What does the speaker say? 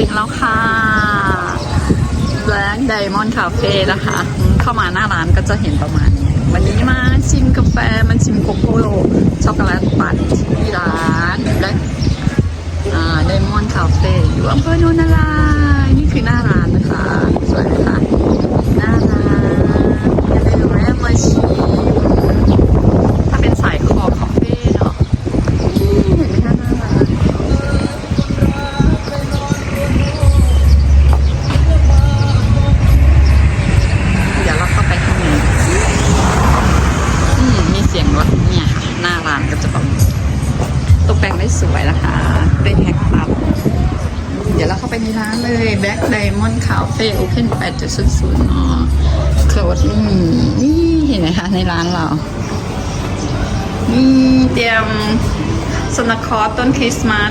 ถึงแล้วค่ะ Black Diamond Cafe นะคะ เข้ามาหน้าร้านก็จะเห็นประมาณนี้ วันนี้มาชิมกาแฟมันชิมโกโก้ช็อกโกแลตปั่นที่ร้าน Black อ่า Diamond Cafe อยู่อำเภอโนนารายนี่คือหน้าร้านนะคะ วยนะคะเป็นแฮกปับ เดี๋ยวเราเข้าไปในร้านเลย Black Diamond Cafe Open 8.00เนาะโคลดนี่นี่เห็นไหมคะในร้านเรา นี่เตรียมสนคอร์ต้นคริสต์มาส